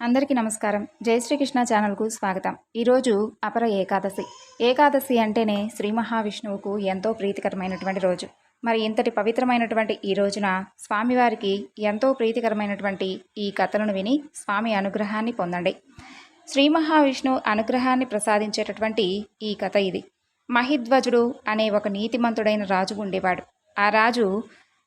అందరికీ నమస్కారం. జై శ్రీకృష్ణ ఛానల్కు స్వాగతం. ఈరోజు అపర ఏకాదశి. ఏకాదశి అంటేనే శ్రీ మహావిష్ణువుకు ఎంతో ప్రీతికరమైనటువంటి రోజు. మరి ఇంతటి పవిత్రమైనటువంటి ఈ రోజున స్వామివారికి ఎంతో ప్రీతికరమైనటువంటి ఈ కథలను విని స్వామి అనుగ్రహాన్ని పొందండి. శ్రీ మహావిష్ణు అనుగ్రహాన్ని ప్రసాదించేటటువంటి ఈ కథ ఇది. మహిధ్వజుడు అనే ఒక నీతిమంతుడైన రాజు ఉండేవాడు. ఆ రాజు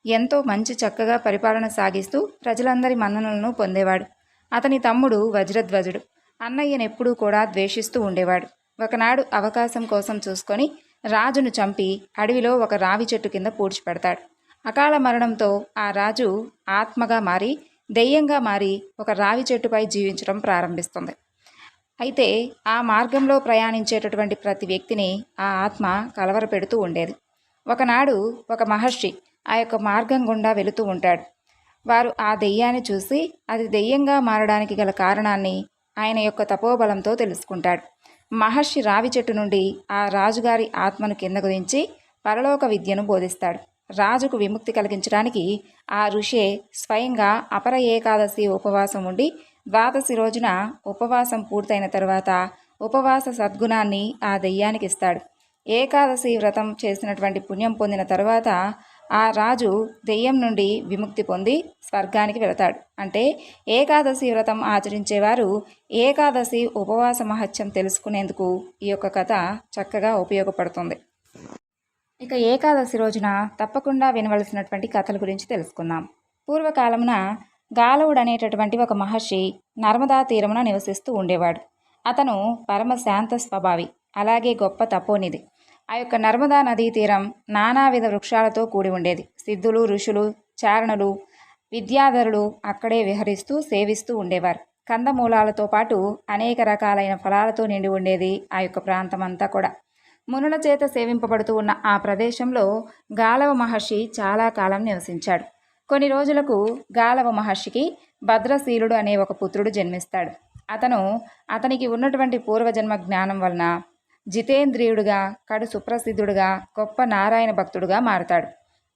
ఎంతో మంచి చక్కగా పరిపాలన సాగిస్తూ ప్రజలందరి మన్ననలను పొందేవాడు. అతని తమ్ముడు వజ్రధ్వజుడు. అన్నయ్యనెప్పుడూ కూడా ద్వేషిస్తూ ఉండేవాడు. ఒకనాడు అవకాశం కోసం చూసుకొని రాజును చంపి అడవిలో ఒక రావి చెట్టు కింద పూడ్చిపెడతాడు. అకాల మరణంతో ఆ రాజు ఆత్మగా మారి దెయ్యంగా మారి ఒక రావి చెట్టుపై జీవించడం ప్రారంభిస్తుంది. అయితే ఆ మార్గంలో ప్రయాణించేటటువంటి ప్రతి వ్యక్తిని ఆ ఆత్మ కలవరపెడుతూ ఉండేది. ఒకనాడు ఒక మహర్షి ఆ యొక్క మార్గం గుండా వెళుతూ ఉంటాడు. వారు ఆ దెయ్యాన్ని చూసి అది దెయ్యంగా మారడానికి గల కారణాన్ని ఆయన యొక్క తపోబలంతో తెలుసుకుంటాడు. మహర్షి రావి చెట్టు నుండి ఆ రాజుగారి ఆత్మను కిందకు దించి పరలోక విద్యను బోధిస్తాడు. రాజుకు విముక్తి కలిగించడానికి ఆ ఋషే స్వయంగా అపర ఏకాదశి ఉపవాసం ఉండి ద్వాదశి రోజున ఉపవాసం పూర్తయిన తర్వాత ఉపవాస సద్గుణాన్ని ఆ దెయ్యానికి ఇస్తాడు. ఏకాదశి వ్రతం చేసినటువంటి పుణ్యం పొందిన తర్వాత ఆ రాజు దెయ్యం నుండి విముక్తి పొంది స్వర్గానికి వెళతాడు. అంటే ఏకాదశి వ్రతం ఆచరించేవారు ఏకాదశి ఉపవాస మహత్యం తెలుసుకునేందుకు ఈ యొక్క కథ చక్కగా ఉపయోగపడుతుంది. ఇక ఏకాదశి రోజున తప్పకుండా వినవలసినటువంటి కథల గురించి తెలుసుకుందాం. పూర్వకాలమున గాలవుడు అనేటటువంటి ఒక మహర్షి నర్మదా తీరమున నివసిస్తూ ఉండేవాడు. అతను పరమ శాంత స్వభావి అలాగే గొప్ప తపోనిది ఆ యొక్క నర్మదా నదీ తీరం నానావిధ వృక్షాలతో కూడి ఉండేది. సిద్ధులు ఋషులు చారణులు విద్యాధరులు అక్కడే విహరిస్తూ సేవిస్తూ ఉండేవారు. కందమూలాలతో పాటు అనేక రకాలైన ఫలాలతో నిండి ఉండేది ఆ యొక్క ప్రాంతం అంతా కూడా. మునుల చేత సేవింపబడుతూ ఉన్న ఆ ప్రదేశంలో గాలవ మహర్షి చాలా కాలం నివసించాడు. కొన్ని రోజులకు గాలవ మహర్షికి భద్రశీలుడు అనే ఒక పుత్రుడు జన్మిస్తాడు. అతను అతనికి ఉన్నటువంటి పూర్వజన్మ జ్ఞానం వలన జితేంద్రియుడుగా కడు సుప్రసిద్ధుడుగా గొప్ప నారాయణ భక్తుడుగా మారతాడు.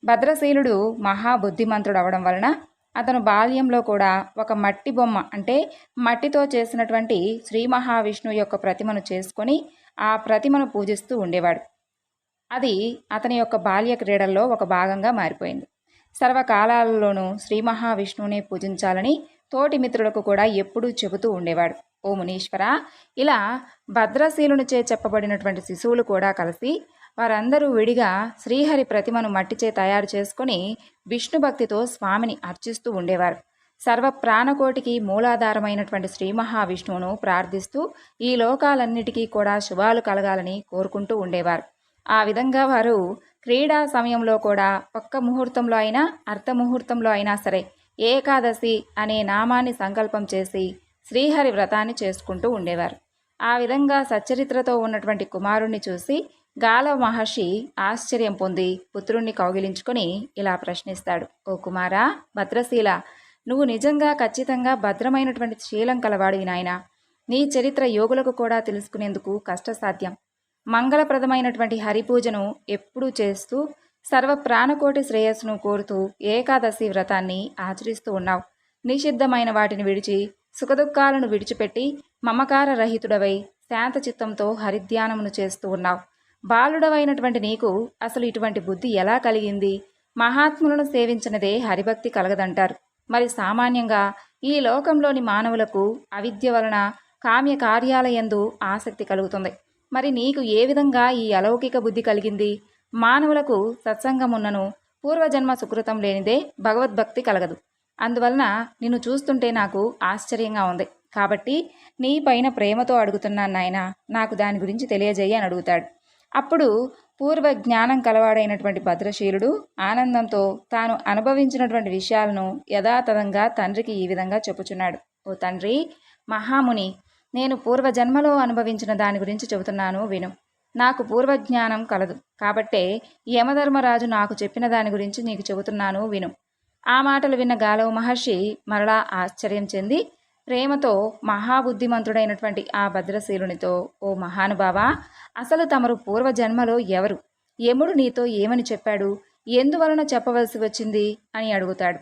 భద్రశీలుడు మహాబుద్ధిమంతుడు అవడం వలన అతను బాల్యంలో కూడా ఒక మట్టి బొమ్మ అంటే మట్టితో చేసినటువంటి శ్రీ మహావిష్ణువు యొక్క ప్రతిమను చేసుకొని ఆ ప్రతిమను పూజిస్తూ ఉండేవాడు. అది అతని యొక్క బాల్య క్రీడల్లో ఒక భాగంగా మారిపోయింది. సర్వకాలాలలోనూ శ్రీ మహావిష్ణువునే పూజించాలని తోటి మిత్రులకు కూడా ఎప్పుడూ చెబుతూ ఉండేవాడు. ఓ మునీశ్వర. ఇలా భద్రశీలునిచే చెప్పబడినటువంటి శిశువులు కూడా కలిసి వారందరూ విడిగా శ్రీహరి ప్రతిమను మట్టిచే తయారు చేసుకొని విష్ణు భక్తితో స్వామిని అర్చిస్తూ ఉండేవారు. సర్వ ప్రాణకోటికి మూలాధారమైనటువంటి శ్రీ మహావిష్ణువును ప్రార్థిస్తూ ఈ లోకాలన్నిటికీ కూడా శుభాలు కలగాలని కోరుకుంటూ ఉండేవారు. ఆ విధంగా వారు క్రీడా సమయంలో కూడా ఒక్క ముహూర్తంలో అయినా అర్ధముహూర్తంలో అయినా సరే ఏకాదశి అనే నామాన్ని సంకల్పం చేసి శ్రీహరి వ్రతాన్ని చేసుకుంటూ ఉండేవారు. ఆ విధంగా సచ్చరిత్రతో ఉన్నటువంటి కుమారుణ్ణి చూసి గాల మహర్షి ఆశ్చర్యం పొంది పుత్రుణ్ణి కౌగిలించుకొని ఇలా ప్రశ్నిస్తాడు. ఓ కుమారా భద్రశీల నువ్వు నిజంగా ఖచ్చితంగా భద్రమైనటువంటి శీలం కలవాడివి నాయన. నీ చరిత్ర యోగులకు కూడా తెలుసుకునేందుకు కష్టసాధ్యం. మంగళప్రదమైనటువంటి హరిపూజను ఎప్పుడూ చేస్తూ సర్వ ప్రాణకోటి శ్రేయస్సును కోరుతూ ఏకాదశి వ్రతాన్ని ఆచరిస్తూ ఉన్నావు. నిషిద్ధమైన వాటిని విడిచి సుఖదుఖాలను విడిచిపెట్టి మమకార రహితుడవై శాంత చిత్తంతో హరిధ్యానమును చేస్తూ ఉన్నావు. బాలుడవైనటువంటి నీకు అసలు ఇటువంటి బుద్ధి ఎలా కలిగింది? మహాత్ములను సేవించినదే హరిభక్తి కలగదంటారు. మరి సామాన్యంగా ఈ లోకంలోని మానవులకు అవిద్య వలన కామ్య కార్యాలయందు ఆసక్తి కలుగుతుంది. మరి నీకు ఏ విధంగా ఈ అలౌకిక బుద్ధి కలిగింది? మానవులకు సత్సంగమున్నను పూర్వజన్మ సుకృతం లేనిదే భగవద్భక్తి కలగదు. అందువలన నిన్ను చూస్తుంటే నాకు ఆశ్చర్యంగా ఉంది. కాబట్టి నీ పైన ప్రేమతో అడుగుతున్నాను నాయన నాకు దాని గురించి తెలియజేయి అని అడుగుతాడు. అప్పుడు పూర్వ జ్ఞానం కలవాడైనటువంటి భద్రశీలుడు ఆనందంతో తాను అనుభవించినటువంటి విషయాలను యథాతథంగా తండ్రికి ఈ విధంగా చెప్పుచున్నాడు. ఓ తండ్రి మహాముని నేను పూర్వజన్మలో అనుభవించిన దాని గురించి చెబుతున్నాను విను. నాకు పూర్వజ్ఞానం కలదు. కాబట్టే యమధర్మరాజు నాకు చెప్పిన దాని గురించి నీకు చెబుతున్నాను విను. ఆ మాటలు విన్న గాలవ మహర్షి మరలా ఆశ్చర్యం చెంది ప్రేమతో మహాబుద్ధిమంతుడైనటువంటి ఆ భద్రశీలునితో ఓ మహానుభావ అసలు తమరు పూర్వజన్మలో ఎవరు? యముడు నీతో ఏమని చెప్పాడు? ఎందువలన చెప్పవలసి వచ్చింది? అని అడుగుతాడు.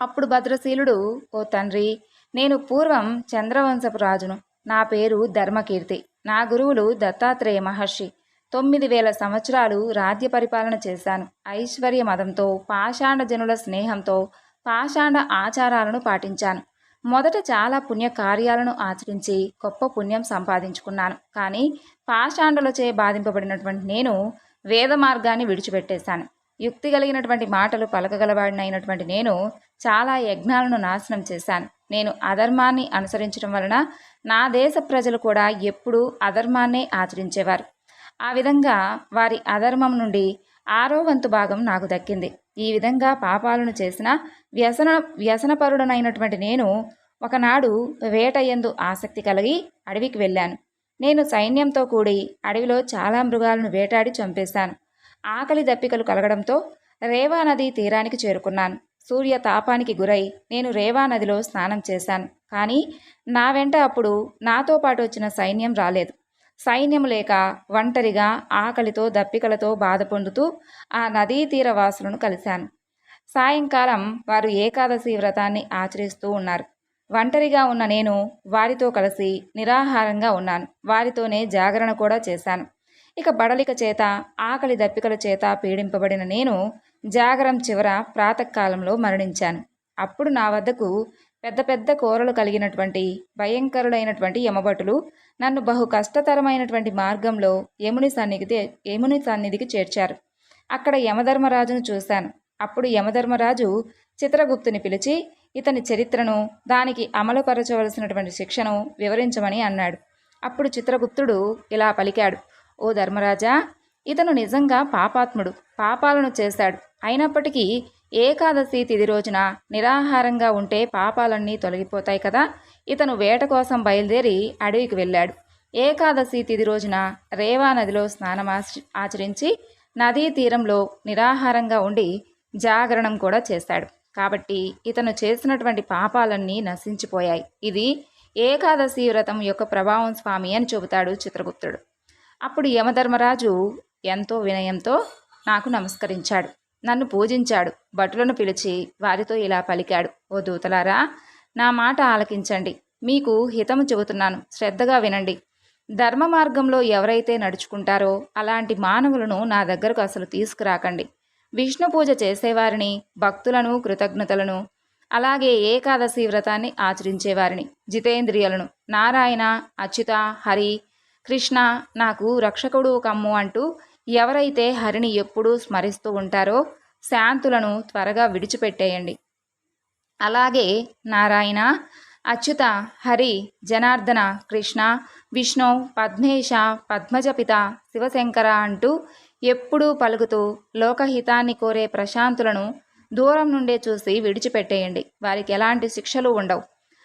అప్పుడు భద్రశీలుడు ఓ తండ్రి నేను పూర్వం చంద్రవంశపు రాజును. నా పేరు ధర్మకీర్తి. నా గురువులు దత్తాత్రేయ మహర్షి. తొమ్మిది వేల సంవత్సరాలు రాజ్య పరిపాలన చేశాను. ఐశ్వర్య మదంతో పాషాండ జనుల స్నేహంతో పాషాండ ఆచారాలను పాటించాను. మొదట చాలా పుణ్య కార్యాలను ఆచరించి గొప్ప పుణ్యం సంపాదించుకున్నాను. కానీ పాషాండలచే బాధింపబడినటువంటి నేను వేద మార్గాన్ని విడిచిపెట్టేశాను. యుక్తి కలిగినటువంటి మాటలు పలకగలవాడినైనటువంటి నేను చాలా యజ్ఞాలను నాశనం చేశాను. నేను అధర్మాన్ని అనుసరించడం వలన నా దేశ ప్రజలు కూడా ఎప్పుడూ అధర్మాన్నే ఆచరించేవారు. ఆ విధంగా వారి అధర్మం నుండి ఆరో వంతు భాగం నాకు దక్కింది. ఈ విధంగా పాపాలను చేసిన వ్యసన వ్యసనపరుడనైనటువంటి నేను ఒకనాడు వేటయందు ఆసక్తి కలిగి అడవికి వెళ్ళాను. నేను సైన్యంతో కూడి అడవిలో చాలా మృగాలను వేటాడి చంపేశాను. ఆకలి దప్పికలు కలగడంతో రేవా నది తీరానికి చేరుకున్నాను. సూర్య తాపానికి గురై నేను రేవా నదిలో స్నానం చేశాను. కానీ నా వెంట అప్పుడు నాతో పాటు వచ్చిన సైన్యం రాలేదు. సైన్యం లేక ఒంటరిగా ఆకలితో దప్పికలతో బాధ పొందుతూ ఆ నదీ తీర వాసులను కలిశాను. సాయంకాలం వారు ఏకాదశి వ్రతాన్ని ఆచరిస్తూ ఉన్నారు. ఒంటరిగా ఉన్న నేను వారితో కలిసి నిరాహారంగా ఉన్నాను. వారితోనే జాగరణ కూడా చేశాను. ఇక బడలిక చేత ఆకలి దప్పికల చేత పీడింపబడిన నేను జాగరం చివర ప్రాతకాలంలో మరణించాను. అప్పుడు నా వద్దకు పెద్ద పెద్ద కూరలు కలిగినటువంటి భయంకరుడైనటువంటి యమభటులు నన్ను బహు కష్టతరమైనటువంటి మార్గంలో యముని సన్నిధికి యముని సన్నిధికి చేర్చారు. అక్కడ యమధర్మరాజును చూశాను. అప్పుడు యమధర్మరాజు చిత్రగుప్తుని పిలిచి ఇతని చరిత్రను దానికి అమలుపరచవలసినటువంటి శిక్షను వివరించమని అన్నాడు. అప్పుడు చిత్రగుప్తుడు ఇలా పలికాడు. ఓ ధర్మరాజా ఇతను నిజంగా పాపాత్ముడు పాపాలను చేశాడు. అయినప్పటికీ ఏకాదశి తిది రోజున నిరాహారంగా ఉంటే పాపాలన్నీ తొలగిపోతాయి కదా. ఇతను వేట కోసం బయలుదేరి అడవికి వెళ్ళాడు. ఏకాదశి తిది రోజున రేవా నదిలో స్నానం ఆచరించి నదీ తీరంలో నిరాహారంగా ఉండి జాగరణం కూడా చేశాడు. కాబట్టి ఇతను చేసినటువంటి పాపాలన్నీ నశించిపోయాయి. ఇది ఏకాదశి వ్రతం యొక్క ప్రభావం స్వామి అని చెబుతాడు చిత్రగుప్తుడు. అప్పుడు యమధర్మరాజు ఎంతో వినయంతో నాకు నమస్కరించాడు. నన్ను పూజించాడు. భటులను పిలిచి వారితో ఇలా పలికాడు. ఓ దూతలారా నా మాట ఆలకించండి. మీకు హితము చెబుతున్నాను. శ్రద్ధగా వినండి. ధర్మ మార్గంలో ఎవరైతే నడుచుకుంటారో అలాంటి మానవులను నా దగ్గరకు అసలు తీసుకురాకండి. విష్ణు పూజ చేసేవారిని భక్తులను కృతజ్ఞతలను అలాగే ఏకాదశి వ్రతాన్ని ఆచరించేవారిని జితేంద్రియులను. నారాయణ అచ్యుత హరి కృష్ణ నాకు రక్షకుడు కమ్ము అంటూ ఎవరైతే హరిని ఎప్పుడూ స్మరిస్తూ ఉంటారో శాంతులను త్వరగా విడిచిపెట్టేయండి. అలాగే నారాయణ అచ్యుత హరి జనార్దన కృష్ణ విష్ణు పద్మేశ పద్మజపిత శివశంకర అంటూ ఎప్పుడూ పలుకుతూ లోకహితాన్ని కోరే ప్రశాంతులను దూరం నుండే చూసి విడిచిపెట్టేయండి. వారికి ఎలాంటి శిక్షలు ఉండవు.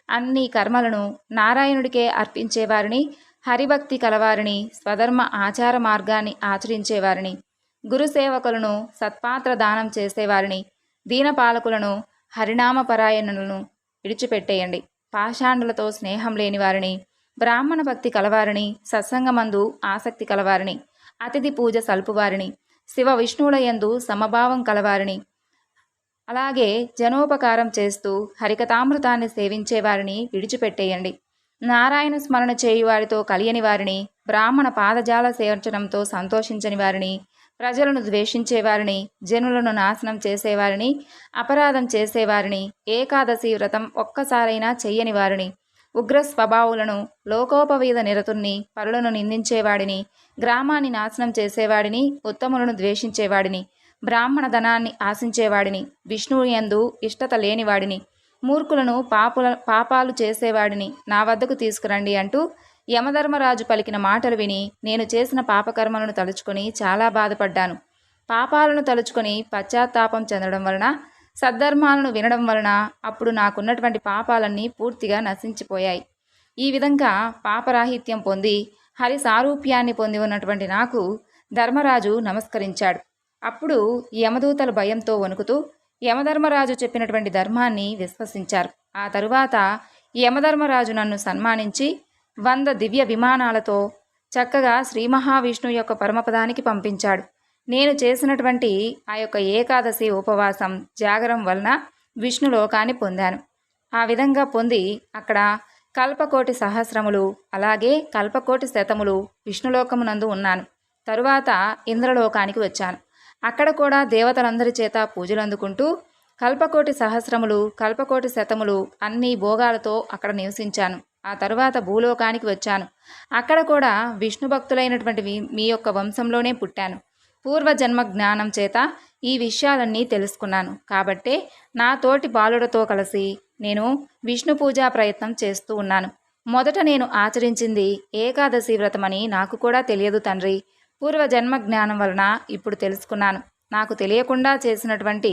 అన్ని కర్మలను నారాయణుడికే అర్పించేవారిని హరిభక్తి కలవారిని స్వధర్మ ఆచార మార్గాన్ని ఆచరించేవారిని గురుసేవకులను సత్పాత్ర దానం చేసేవారిని దీనపాలకులను హరినామపరాయణులను విడిచిపెట్టేయండి. పాషాండులతో స్నేహం లేని వారిని బ్రాహ్మణ భక్తి కలవారిని సత్సంగమందు ఆసక్తి కలవారిని అతిథి పూజ సల్పువారిని శివ విష్ణువులయందు సమభావం కలవారిని అలాగే జనోపకారం చేస్తూ హరికతామృతాన్ని సేవించేవారిని విడిచిపెట్టేయండి. నారాయణ స్మరణ చేయువారితో కలియని వారిని బ్రాహ్మణ పాదజాల సేర్చడంతో సంతోషించని వారిని ప్రజలను ద్వేషించేవారిని జనులను నాశనం చేసేవారిని అపరాధం చేసేవారిని ఏకాదశి వ్రతం ఒక్కసారైనా చెయ్యని వారిని ఉగ్ర స్వభావులను లోకోపవీధ నిరతుల్ని పరులను నిందించేవాడిని గ్రామాన్ని నాశనం చేసేవాడిని ఉత్తములను ద్వేషించేవాడిని బ్రాహ్మణ ధనాన్ని ఆశించేవాడిని విష్ణువు యందు ఇష్టత లేనివాడిని మూర్ఖులను పాపుల పాపాలు చేసేవాడిని నా వద్దకు తీసుకురండి అంటూ యమధర్మరాజు పలికిన మాటలు విని నేను చేసిన పాపకర్మలను తలుచుకొని చాలా బాధపడ్డాను. పాపాలను తలుచుకొని పశ్చాత్తాపం చెందడం వలన సద్ధర్మాలను వినడం వలన అప్పుడు నాకున్నటువంటి పాపాలన్నీ పూర్తిగా నశించిపోయాయి. ఈ విధంగా పాపరాహిత్యం పొంది హరి సారూప్యాన్ని పొంది ఉన్నటువంటి నాకు ధర్మరాజు నమస్కరించాడు. అప్పుడు యమదూతల భయంతో వణుకుతూ యమధర్మరాజు చెప్పినటువంటి ధర్మాన్ని విశ్వసించారు. ఆ తరువాత యమధర్మరాజు నన్ను సన్మానించి వంద దివ్య విమానాలతో చక్కగా శ్రీ మహావిష్ణువు యొక్క పరమపదానికి పంపించాడు. నేను చేసినటువంటి ఆ యొక్క ఏకాదశి ఉపవాసం జాగరం వలన విష్ణులోకాన్ని పొందాను. ఆ విధంగా పొంది అక్కడ కల్పకోటి సహస్రములు అలాగే కల్పకోటి శతములు విష్ణులోకమునందు ఉన్నాను. తరువాత ఇంద్రలోకానికి వచ్చాను. అక్కడ కూడా దేవతలందరి చేత పూజలు అందుకుంటూ కల్పకోటి సహస్రములు కల్పకోటి శతములు అన్ని భోగాలతో అక్కడ నివసించాను. ఆ తరువాత భూలోకానికి వచ్చాను. అక్కడ కూడా విష్ణు భక్తులైనటువంటి మీ- యొక్క వంశంలోనే పుట్టాను. పూర్వజన్మ జ్ఞానం చేత ఈ విషయాలన్నీ తెలుసుకున్నాను. కాబట్టే నా తోటి బాలుడితో కలిసి నేను విష్ణు పూజా ప్రయత్నం చేస్తూ ఉన్నాను. మొదట నేను ఆచరించింది ఏకాదశి వ్రతమని నాకు కూడా తెలియదు తండ్రి. పూర్వజన్మ జ్ఞానం వలన ఇప్పుడు తెలుసుకున్నాను. నాకు తెలియకుండా చేసినటువంటి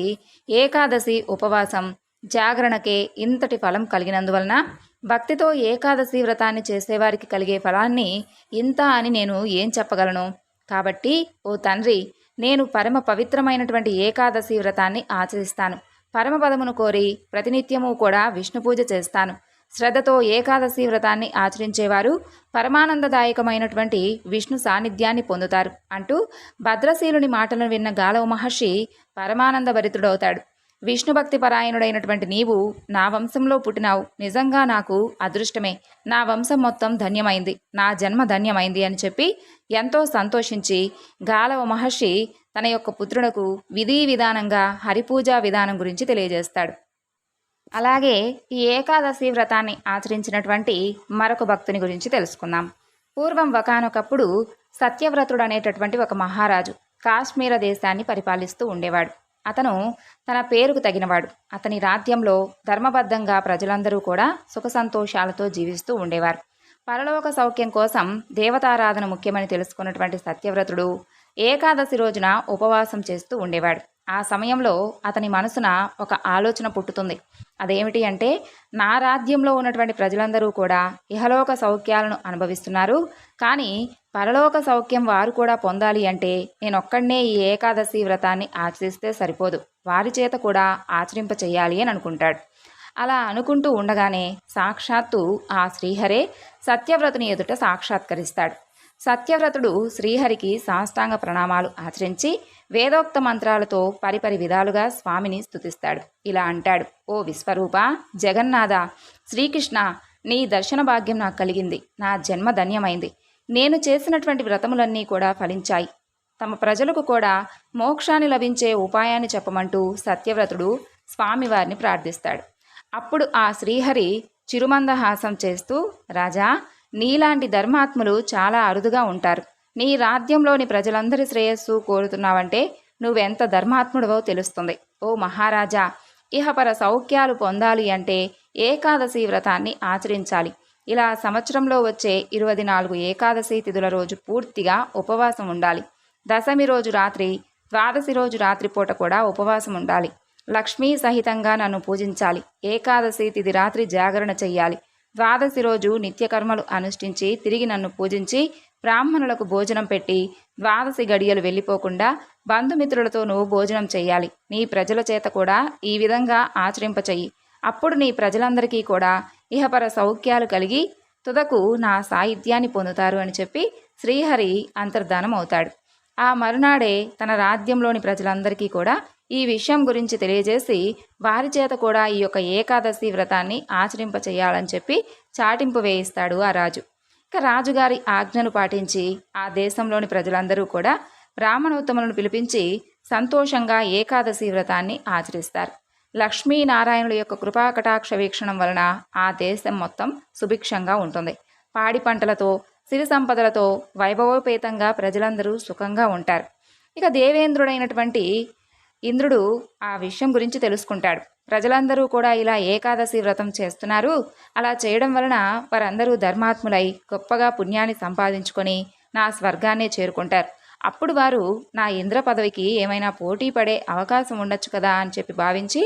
ఏకాదశి ఉపవాసం జాగరణకే ఇంతటి ఫలం కలిగినందువలన భక్తితో ఏకాదశి వ్రతాన్ని చేసేవారికి కలిగే ఫలాన్ని ఇంత అని నేను ఏం చెప్పగలను? కాబట్టి ఓ తండ్రి నేను పరమ పవిత్రమైనటువంటి ఏకాదశి వ్రతాన్ని ఆచరిస్తాను. పరమపదమును కోరి ప్రతినిత్యము కూడా విష్ణు పూజ చేస్తాను. శ్రద్ధతో ఏకాదశి వ్రతాన్ని ఆచరించేవారు పరమానందదాయకమైనటువంటి విష్ణు సాన్నిధ్యాన్ని పొందుతారు అంటూ భద్రశీలుని మాటలను విన్న గాలవ మహర్షి పరమానందభరితుడవుతాడు. విష్ణు భక్తి పరాయణుడైనటువంటి నీవు నా వంశంలో పుట్టినావు. నిజంగా నాకు అదృష్టమే. నా వంశం మొత్తం ధన్యమైంది. నా జన్మ ధన్యమైంది అని చెప్పి ఎంతో సంతోషించి గాలవ మహర్షి తన యొక్క పుత్రులకు విధి విధానంగా హరిపూజా విధానం గురించి తెలియజేస్తాడు. అలాగే ఈ ఏకాదశి వ్రతాన్ని ఆచరించినటువంటి మరొక భక్తుని గురించి తెలుసుకుందాం. పూర్వం ఒకనొకప్పుడు సత్యవ్రతుడు అనేటటువంటి ఒక మహారాజు కాశ్మీర దేశాన్ని పరిపాలిస్తూ ఉండేవాడు. అతను తన పేరుకు తగినవాడు. అతని రాజ్యంలో ధర్మబద్ధంగా ప్రజలందరూ కూడా సుఖ సంతోషాలతో జీవిస్తూ ఉండేవారు. పరలోక సౌఖ్యం కోసం దేవతారాధన ముఖ్యమని తెలుసుకున్నటువంటి సత్యవ్రతుడు ఏకాదశి రోజున ఉపవాసం చేస్తూ ఉండేవాడు. ఆ సమయంలో అతని మనసున ఒక ఆలోచన పుట్టుతుంది. అదేమిటి అంటే నా రాజ్యంలో ఉన్నటువంటి ప్రజలందరూ కూడా ఇహలోక సౌఖ్యాలను అనుభవిస్తున్నారు. కానీ పరలోక సౌఖ్యం వారు కూడా పొందాలి అంటే నేనొక్కడనే ఈ ఏకాదశి వ్రతాన్ని ఆచరిస్తే సరిపోదు. వారి చేత కూడా ఆచరింప చేయాలి అని అనుకుంటాడు. అలా అనుకుంటూ ఉండగానే సాక్షాత్తు ఆ శ్రీహరే సత్యవ్రతుని ఎదుట సాక్షాత్కరిస్తాడు. సత్యవ్రతుడు శ్రీహరికి సాష్టాంగ ప్రణామాలు ఆచరించి వేదోక్త మంత్రాలతో పరిపరి విధాలుగా స్వామిని స్తుతిస్తాడు. ఇలా అంటాడు ఓ విశ్వరూప జగన్నాథ శ్రీకృష్ణ నీ దర్శన భాగ్యం నాకు కలిగింది. నా జన్మ ధన్యమైంది. నేను చేసినటువంటి వ్రతములన్నీ కూడా ఫలించాయి. తమ ప్రజలకు కూడా మోక్షాన్ని లభించే ఉపాయాన్ని చెప్పమంటూ సత్యవ్రతుడు స్వామివారిని ప్రార్థిస్తాడు. అప్పుడు ఆ శ్రీహరి చిరుమందహాసం చేస్తూ రాజా నీలాంటి ధర్మాత్ములు చాలా అరుదుగా ఉంటారు. నీ రాజ్యంలోని ప్రజలందరి శ్రేయస్సు కోరుతున్నావంటే నువ్వెంత ధర్మాత్ముడవో తెలుస్తుంది. ఓ మహారాజా ఇహపర సౌఖ్యాలు పొందాలి అంటే ఏకాదశి వ్రతాన్ని ఆచరించాలి. ఇలా సంవత్సరంలో వచ్చే ఇరవై నాలుగు ఏకాదశి తిథుల రోజు పూర్తిగా ఉపవాసం ఉండాలి. దశమి రోజు రాత్రి ద్వాదశి రోజు రాత్రిపూట కూడా ఉపవాసం ఉండాలి. లక్ష్మీ సహితంగా నన్ను పూజించాలి. ఏకాదశి తిథి రాత్రి జాగరణ చెయ్యాలి. ద్వాదశి రోజు నిత్యకర్మలు అనుష్ఠించి తిరిగి నన్ను పూజించి బ్రాహ్మణులకు భోజనం పెట్టి ద్వాదశి గడియలు వెళ్ళిపోకుండా బంధుమిత్రులతో నువ్వు భోజనం చెయ్యాలి నీ ప్రజల చేత కూడా ఈ విధంగా ఆచరింపచెయ్యి అప్పుడు నీ ప్రజలందరికీ కూడా ఇహపర సౌఖ్యాలు కలిగి తుదకు నా సాహిత్యాన్ని పొందుతారు అని చెప్పి శ్రీహరి అంతర్ధానం అవుతాడు ఆ మరునాడే తన రాజ్యంలోని ప్రజలందరికీ కూడా ఈ విషయం గురించి తెలియజేసి వారి చేత కూడా ఈ యొక్క ఏకాదశి వ్రతాన్ని ఆచరింప చేయాలని చెప్పి చాటింపు వేయిస్తాడు ఆ రాజు. ఇక రాజుగారి ఆజ్ఞను పాటించి ఆ దేశంలోని ప్రజలందరూ కూడా బ్రాహ్మణోత్తములను పిలిపించి సంతోషంగా ఏకాదశి వ్రతాన్ని ఆచరిస్తారు. లక్ష్మీనారాయణుల యొక్క కృపా కటాక్ష వీక్షణం వలన ఆ దేశం మొత్తం సుభిక్షంగా ఉంటుంది. పాడి పంటలతో సిరి సంపదలతో వైభవోపేతంగా ప్రజలందరూ సుఖంగా ఉంటారు. ఇక దేవేంద్రుడైనటువంటి ఇంద్రుడు ఆ విషయం గురించి తెలుసుకుంటాడు. ప్రజలందరూ కూడా ఇలా ఏకాదశి వ్రతం చేస్తున్నారు. అలా చేయడం వలన వారందరూ ధర్మాత్ములై గొప్పగా పుణ్యాన్ని సంపాదించుకొని నా స్వర్గాన్నే చేరుకుంటారు. అప్పుడు వారు నా ఇంద్ర పదవికి ఏమైనా పోటీ పడే అవకాశం ఉండొచ్చు కదా అని చెప్పి భావించి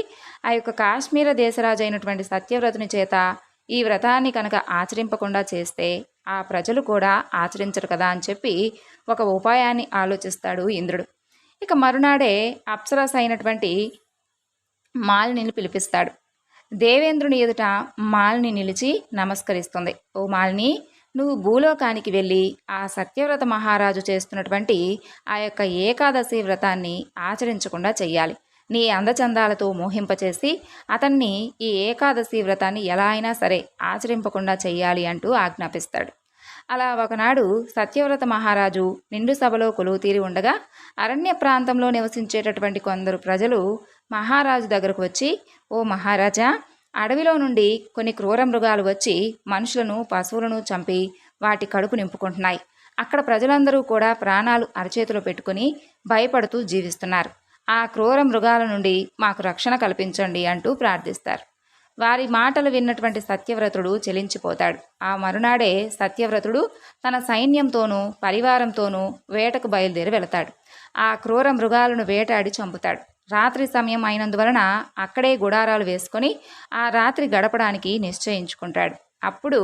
ఆ యొక్క కాశ్మీర దేశరాజు అయినటువంటి సత్యవ్రతుని చేత ఈ వ్రతాన్ని కనుక ఆచరింపకుండా చేస్తే ఆ ప్రజలు కూడా ఆచరించరు కదా అని చెప్పి ఒక ఉపాయాన్ని ఆలోచిస్తాడు ఇంద్రుడు. ఇక మరునాడే అప్సరస అయినటువంటి మాలినిని పిలిపిస్తాడు. దేవేంద్రుని ఎదుట మాలిని నిలిచి నమస్కరిస్తుంది. ఓ మాలిని నువ్వు భూలోకానికి వెళ్ళి ఆ సత్యవ్రత మహారాజు చేస్తున్నటువంటి ఆ యొక్క ఏకాదశి వ్రతాన్ని ఆచరించకుండా చెయ్యాలి. నీ అందచందాలతో మోహింపచేసి అతన్ని ఈ ఏకాదశి వ్రతాన్ని ఎలా అయినా సరే ఆచరింపకుండా చెయ్యాలి అంటూ ఆజ్ఞాపిస్తాడు. అలా ఒకనాడు సత్యవ్రత మహారాజు నిండు సభలో కొలువు తీరి ఉండగా అరణ్య ప్రాంతంలో నివసించేటటువంటి కొందరు ప్రజలు మహారాజు దగ్గరకు వచ్చి ఓ మహారాజా అడవిలో నుండి కొన్ని క్రూర మృగాలు వచ్చి మనుషులను పశువులను చంపి వాటి కడుపు నింపుకుంటున్నాయి. అక్కడ ప్రజలందరూ కూడా ప్రాణాలు అరచేతిలో పెట్టుకుని భయపడుతూ జీవిస్తున్నారు. ఆ క్రూర మృగాల నుండి మాకు రక్షణ కల్పించండి అంటూ ప్రార్థిస్తారు. వారి మాటలు విన్నటువంటి సత్యవ్రతుడు చెలించిపోతాడు. ఆ మరునాడే సత్యవ్రతుడు తన సైన్యంతోనూ పరివారంతోనూ వేటకు బయలుదేరి వెళతాడు. ఆ క్రూర మృగాలను వేటాడి చంపుతాడు. రాత్రి సమయం అయినందువలన అక్కడే గుడారాలు వేసుకొని ఆ రాత్రి గడపడానికి నిశ్చయించుకుంటాడు. అప్పుడు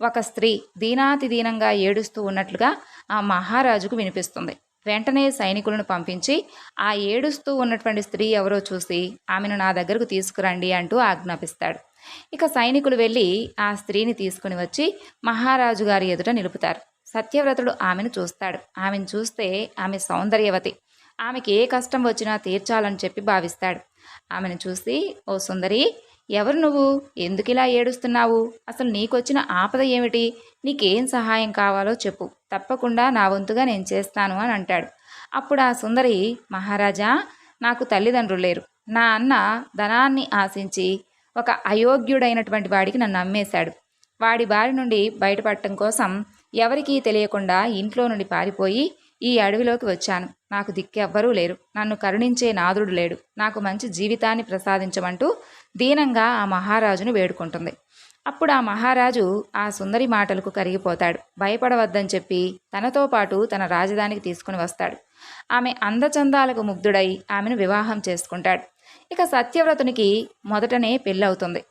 ఒక స్త్రీ దీనాతి దీనంగా ఏడుస్తూ ఉన్నట్లుగా ఆ మహారాజుకు వినిపిస్తుంది. వెంటనే సైనికులను పంపించి ఆ ఏడుస్తూ ఉన్నటువంటి స్త్రీ ఎవరో చూసి ఆమెను నా దగ్గరకు తీసుకురండి అంటూ ఆజ్ఞాపిస్తాడు. ఇక సైనికులు వెళ్ళి ఆ స్త్రీని తీసుకుని వచ్చి మహారాజు గారి ఎదుట నిలుపుతారు. సత్యవ్రతుడు ఆమెను చూస్తాడు. ఆమెను చూస్తే ఆమె సౌందర్యవతి. ఆమెకి ఏ కష్టం వచ్చినా తీర్చాలని చెప్పి భావిస్తాడు. ఆమెను చూసి ఓ సుందరి ఎవరు నువ్వు? ఎందుకు ఇలా ఏడుస్తున్నావు? అసలు నీకొచ్చిన ఆపద ఏమిటి? నీకేం సహాయం కావాలో చెప్పు. తప్పకుండా నా వంతుగా నేను చేస్తాను అని అంటాడు. అప్పుడు ఆ సుందరి మహారాజా నాకు తల్లిదండ్రులు లేరు. నా అన్న ధనాన్ని ఆశించి ఒక అయోగ్యుడైనటువంటి వాడికి నన్ను అమ్మేశాడు. వాడి బారి నుండి బయటపడటం కోసం ఎవరికీ తెలియకుండా ఇంట్లో నుండి పారిపోయి ఈ అడవిలోకి వచ్చాను. నాకు దిక్కెవ్వరూ లేరు. నన్ను కరుణించే నాదుడు లేడు. నాకు మంచి జీవితాన్ని ప్రసాదించమంటూ దీనంగా ఆ మహారాజును వేడుకుంటుంది. అప్పుడు ఆ మహారాజు ఆ సుందరి మాటలకు కరిగిపోతాడు. భయపడవద్దని చెప్పి తనతో పాటు తన రాజధానికి తీసుకుని వస్తాడు. ఆమె అందచందాలకు ముగ్ధుడై ఆమెను వివాహం చేసుకుంటాడు. ఇక సత్యవ్రతునికి మొదటనే పెళ్ళవుతుంది.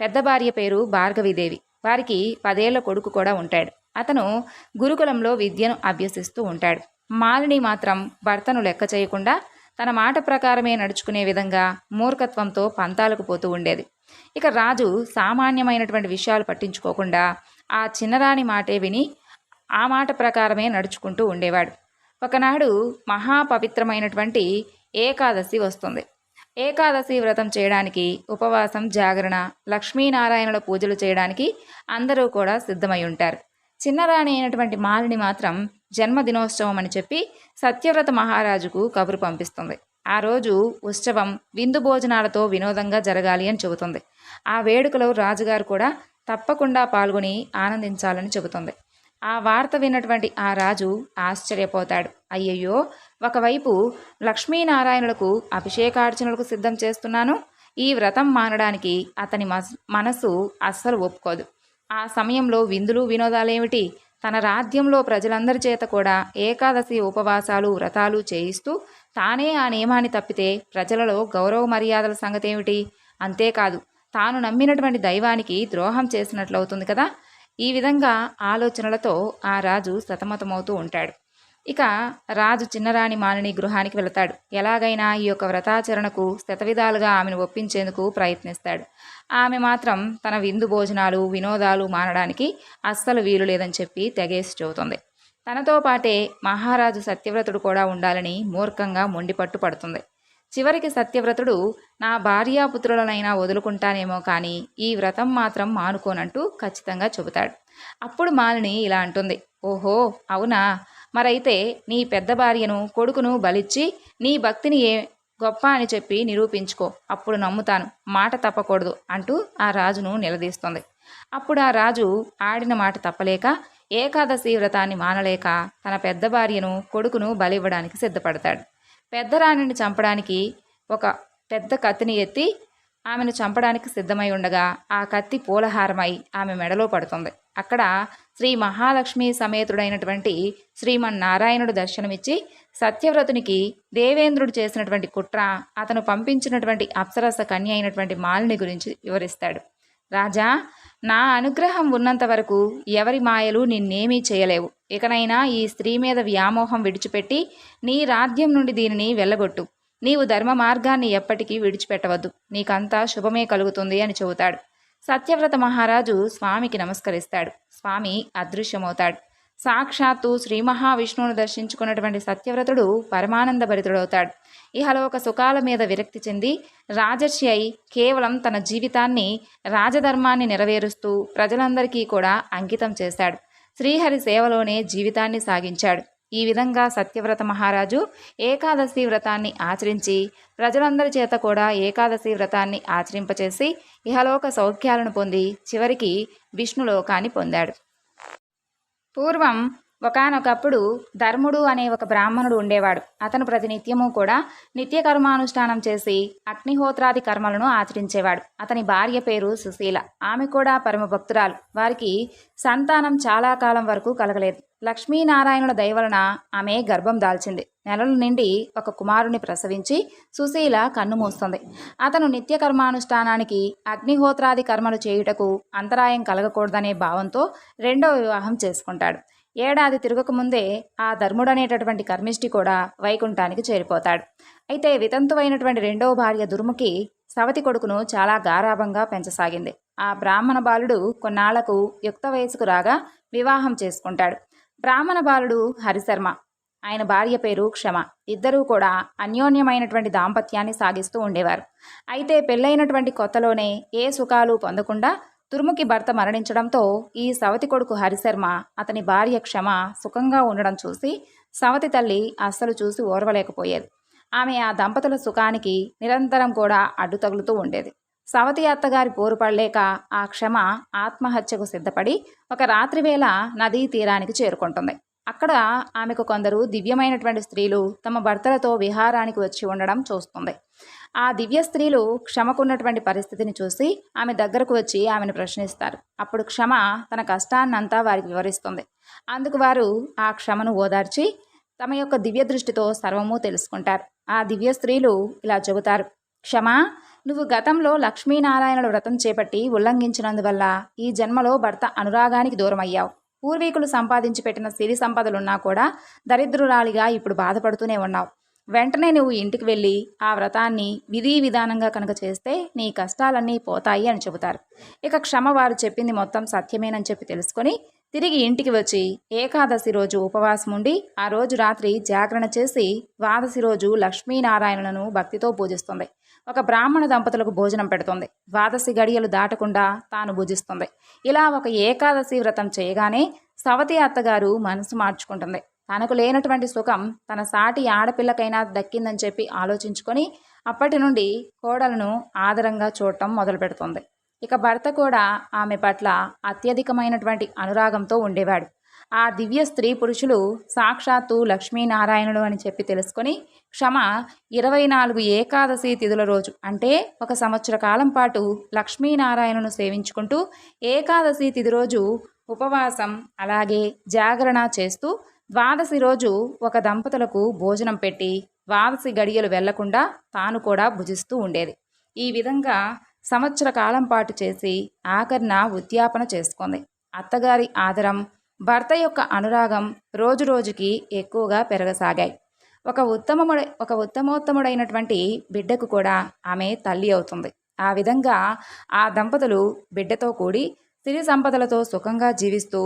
పెద్ద భార్య పేరు భార్గవీదేవి. వారికి పదేళ్ళ కొడుకు కూడా ఉంటాడు. అతను గురుకులంలో విద్యను అభ్యసిస్తూ ఉంటాడు. మాలిని మాత్రం భర్తను లెక్క చేయకుండా తన మాట ప్రకారమే నడుచుకునే విధంగా మూర్ఖత్వంతో పంతాలకు పోతూ ఉండేది. ఇక రాజు సామాన్యమైనటువంటి విషయాలు పట్టించుకోకుండా ఆ చిన్నరాణి మాటే విని ఆ మాట ప్రకారమే నడుచుకుంటూ ఉండేవాడు. ఒకనాడు మహాపవిత్రమైనటువంటి ఏకాదశి వస్తుంది. ఏకాదశి వ్రతం చేయడానికి ఉపవాసం జాగరణ లక్ష్మీనారాయణుల పూజలు చేయడానికి అందరూ కూడా సిద్ధమై ఉంటారు. చిన్నరాణి అయినటువంటి మాలిని మాత్రం జన్మదినోత్సవం అని చెప్పి సత్యవ్రత మహారాజుకు కబురు పంపిస్తుంది. ఆ రోజు ఉత్సవం విందు భోజనాలతో వినోదంగా జరగాలి అని చెబుతుంది. ఆ వేడుకలో రాజుగారు కూడా తప్పకుండా పాల్గొని ఆనందించాలని చెబుతుంది. ఆ వార్త విన్నటువంటి ఆ రాజు ఆశ్చర్యపోతాడు. అయ్యయ్యో ఒకవైపు లక్ష్మీనారాయణులకు అభిషేకార్చనలకు సిద్ధం చేస్తున్నాను. ఈ వ్రతం మానడానికి అతని మస్ మనసు అస్సలు ఒప్పుకోదు. ఆ సమయంలో విందులు వినోదాలేమిటి? తన రాజ్యంలో ప్రజలందరి చేత కూడా ఏకాదశి ఉపవాసాలు వ్రతాలు చేయిస్తూ తానే ఆ నియమాన్ని తప్పితే ప్రజలలో గౌరవ మర్యాదల సంగతేమిటి? అంతేకాదు తాను నమ్మినటువంటి దైవానికి ద్రోహం చేసినట్లవుతుంది కదా? ఈ విధంగా ఆలోచనలతో ఆ రాజు సతమతమవుతూ ఉంటాడు. ఇక రాజు చిన్నరాణి మాలిని గృహానికి వెళతాడు. ఎలాగైనా ఈ యొక్క వ్రతాచరణకు శతవిధాలుగా ఆమెను ఒప్పించేందుకు ప్రయత్నిస్తాడు. ఆమె మాత్రం తన విందు భోజనాలు వినోదాలు మానడానికి అస్సలు వీలు లేదని చెప్పి తెగేసి చెబుతుంది. తనతో పాటే మహారాజు సత్యవ్రతుడు కూడా ఉండాలని మూర్ఖంగా మొండిపట్టు పడుతుంది. చివరికి సత్యవ్రతుడు నా భార్యాపుత్రులనైనా వదులుకుంటానేమో కానీ ఈ వ్రతం మాత్రం మానుకోనంటూ ఖచ్చితంగా చెబుతాడు. అప్పుడు మాలిని ఇలా అంటుంది ఓహో అవునా? మరైతే నీ పెద్ద భార్యను కొడుకును బలిచ్చి నీ భక్తిని ఏ గొప్ప అని చెప్పి నిరూపించుకో అప్పుడు నమ్ముతాను. మాట తప్పకూడదు అంటూ ఆ రాజును నిలదీస్తుంది. అప్పుడు ఆ రాజు ఆడిన మాట తప్పలేక ఏకాదశి వ్రతాన్ని మానలేక తన పెద్ద భార్యను కొడుకును బలివ్వడానికి సిద్ధపడతాడు. పెద్దరాణిని చంపడానికి ఒక పెద్ద కత్తిని ఎత్తి ఆమెను చంపడానికి సిద్ధమై ఉండగా ఆ కత్తి పూలహారమై ఆమె మెడలో పడుతుంది. అక్కడ శ్రీ మహాలక్ష్మి సమేతుడైనటువంటి శ్రీమన్నారాయణుడు దర్శనమిచ్చి సత్యవ్రతునికి దేవేంద్రుడు చేసినటువంటి కుట్ర అతను పంపించినటువంటి అప్సరస కన్య అయినటువంటి మాలిని గురించి వివరిస్తాడు. రాజా నా అనుగ్రహం ఉన్నంత వరకు ఎవరి మాయలు నిన్నేమీ చేయలేవు. ఇకనైనా ఈ స్త్రీ మీద వ్యామోహం విడిచిపెట్టి నీ రాజ్యం నుండి దీనిని వెళ్ళగొట్టు. నీవు ధర్మ మార్గాన్ని ఎప్పటికీ విడిచిపెట్టవద్దు. నీకంతా శుభమే కలుగుతుంది అని చెబుతాడు. సత్యవ్రత మహారాజు స్వామికి నమస్కరిస్తాడు. స్వామి అదృశ్యమవుతాడు. సాక్షాత్తు శ్రీ మహావిష్ణువును దర్శించుకున్నటువంటి సత్యవ్రతుడు పరమానంద భరితుడవుతాడు. ఇహలోక సుఖాల మీద విరక్తి చెంది రాజర్షి అయి కేవలం తన జీవితాన్ని రాజధర్మాన్ని నెరవేరుస్తూ ప్రజలందరికీ కూడా అంకితం చేశాడు. శ్రీహరి సేవలోనే జీవితాన్ని సాగించాడు. ఈ విధంగా సత్యవ్రత మహారాజు ఏకాదశి వ్రతాన్ని ఆచరించి ప్రజలందరి చేత కూడా ఏకాదశి వ్రతాన్ని ఆచరింపచేసి ఇహలోక సౌఖ్యాలను పొంది చివరికి విష్ణులోకాన్ని పొందాడు. పూర్వం ఒకానొకప్పుడు ధర్ముడు అనే ఒక బ్రాహ్మణుడు ఉండేవాడు. అతను ప్రతినిత్యము కూడా నిత్య కర్మానుష్ఠానం చేసి అగ్నిహోత్రాది కర్మలను ఆచరించేవాడు. అతని భార్య పేరు సుశీల. ఆమె కూడా పరమ భక్తురాలు. వారికి సంతానం చాలా కాలం వరకు కలగలేదు. లక్ష్మీనారాయణుల దయవలన ఆమె గర్భం దాల్చింది. నెలల నుండి ఒక కుమారుని ప్రసవించి సుశీల కన్ను మూస్తుంది. అతను నిత్య కర్మానుష్ఠానానికి అగ్నిహోత్రాది కర్మలు చేయుటకు అంతరాయం కలగకూడదనే భావంతో రెండవ వివాహం చేసుకుంటాడు. ఏడాది తిరగకముందే ఆ ధర్ముడనేటటువంటి కర్మిష్టి కూడా వైకుంఠానికి చేరిపోతాడు. అయితే వితంతువైనటువంటి రెండవ భార్య దుర్ముఖి సవతి కొడుకును చాలా గారాభంగా పెంచసాగింది. ఆ బ్రాహ్మణ బాలుడు కొన్నాళ్ళకు యుక్త వయసుకు రాగా వివాహం చేసుకుంటాడు. బ్రాహ్మణ బాలుడు హరిశర్మ ఆయన భార్య పేరు క్షమ. ఇద్దరూ కూడా అన్యోన్యమైనటువంటి దాంపత్యాన్ని సాగిస్తూ ఉండేవారు. అయితే పెళ్ళైనటువంటి కొత్తలోనే ఏ సుఖాలు పొందకుండా తురుముకి భర్త మరణించడంతో ఈ సవతి కొడుకు హరిశర్మ అతని భార్య క్షమ సుఖంగా ఉండడం చూసి సవతి తల్లి అస్సలు చూసి ఓర్వలేకపోయేది. ఆమె ఆ దంపతుల సుఖానికి నిరంతరం కూడా అడ్డు తగులుతూ ఉండేది. సవతి అత్తగారి పోరుపడలేక ఆ క్షమ ఆత్మహత్యకు సిద్ధపడి ఒక రాత్రివేళ నదీ తీరానికి చేరుకుంటుంది. అక్కడ ఆమెకు కొందరు దివ్యమైనటువంటి స్త్రీలు తమ భర్తలతో విహారానికి వచ్చి ఉండడం చూస్తుంది. ఆ దివ్య స్త్రీలు క్షమకున్నటువంటి పరిస్థితిని చూసి ఆమె దగ్గరకు వచ్చి ఆమెను ప్రశ్నిస్తారు. అప్పుడు క్షమ తన కష్టాన్నంతా వారికి వివరిస్తుంది. అందుకు వారు ఆ క్షమను ఓదార్చి తమ యొక్క దివ్య దృష్టితో సర్వము తెలుసుకుంటారు. ఆ దివ్య స్త్రీలు ఇలా చెబుతారు. క్షమ నువ్వు గతంలో లక్ష్మీనారాయణుల వ్రతం చేపట్టి ఉల్లంఘించినందువల్ల ఈ జన్మలో భర్త అనురాగానికి దూరమయ్యావు. పూర్వీకులు సంపాదించి పెట్టిన సిరి సంపదలున్నా కూడా దరిద్రురాలిగా ఇప్పుడు బాధపడుతూనే ఉన్నావు. వెంటనే నువ్వు ఇంటికి వెళ్ళి ఆ వ్రతాన్ని విధి విధానంగా కనుక చేస్తే నీ కష్టాలన్నీ పోతాయి అని చెబుతారు. ఇక క్షమ వారు చెప్పింది మొత్తం సత్యమేనని చెప్పి తెలుసుకొని తిరిగి ఇంటికి వచ్చి ఏకాదశి రోజు ఉపవాసం ఉండి ఆ రోజు రాత్రి జాగరణ చేసి ద్వాదశి రోజు లక్ష్మీనారాయణను భక్తితో పూజిస్తుంది. ఒక బ్రాహ్మణ దంపతులకు భోజనం పెడుతుంది. ద్వాదశి గడియలు దాటకుండా తాను భుజిస్తుంది. ఇలా ఒక ఏకాదశి వ్రతం చేయగానే సవతి అత్తగారు మనసు మార్చుకుంటుంది. తనకు లేనటువంటి సుఖం తన సాటి ఆడపిల్లకైనా దక్కిందని చెప్పి ఆలోచించుకొని అప్పటి నుండి కోడలను ఆదరంగా చూడటం మొదలు పెడుతుంది ఇక భర్త కూడా ఆమె పట్ల అత్యధికమైనటువంటి అనురాగంతో ఉండేవాడు. ఆ దివ్య స్త్రీ పురుషులు సాక్షాత్తు లక్ష్మీనారాయణుడు అని చెప్పి తెలుసుకొని క్షమ ఇరవై నాలుగు ఏకాదశి తిథుల రోజు అంటే ఒక సంవత్సర కాలం పాటు లక్ష్మీనారాయణను సేవించుకుంటూ ఏకాదశి తిథి రోజు ఉపవాసం అలాగే జాగరణ చేస్తూ ద్వాదశి రోజు ఒక దంపతులకు భోజనం పెట్టి ద్వాదశి గడియలు వెళ్ళకుండా తాను కూడా భుజిస్తూ ఉండేది. ఈ విధంగా సంవత్సర కాలం పాటు చేసి ఆఖరిన ఉద్యాపన చేసుకుంది. అత్తగారి ఆదరం భర్త యొక్క అనురాగం రోజురోజుకి ఎక్కువగా పెరగసాగాయి. ఒక ఉత్తమముడ ఒక ఉత్తమోత్తముడైనటువంటి బిడ్డకు కూడా ఆమె తల్లి అవుతుంది. ఆ విధంగా ఆ దంపతులు బిడ్డతో కూడి సిరి సంపదలతో సుఖంగా జీవిస్తూ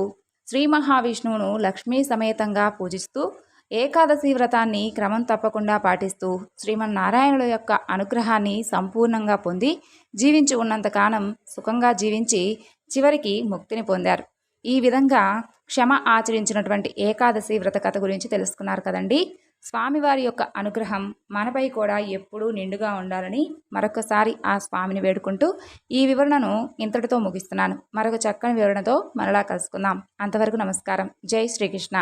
శ్రీ మహావిష్ణువును లక్ష్మీ సమేతంగా పూజిస్తూ ఏకాదశి వ్రతాన్ని క్రమం తప్పకుండా పాటిస్తూ శ్రీమన్నారాయణుల యొక్క అనుగ్రహాన్ని సంపూర్ణంగా పొంది జీవించి ఉన్నంతకాలం సుఖంగా జీవించి చివరికి ముక్తిని పొందారు. ఈ విధంగా క్షమ ఆచరించినటువంటి ఏకాదశి వ్రత కథ గురించి తెలుసుకున్నారు కదండి. స్వామివారి యొక్క అనుగ్రహం మనపై కూడా ఎప్పుడూ నిండుగా ఉండాలని మరొకసారి ఆ స్వామిని వేడుకుంటూ ఈ వివరణను ఇంతటితో ముగిస్తున్నాను. మరొక చక్కని వివరణతో మరలా కలుసుకుందాం. అంతవరకు నమస్కారం. జై శ్రీకృష్ణ.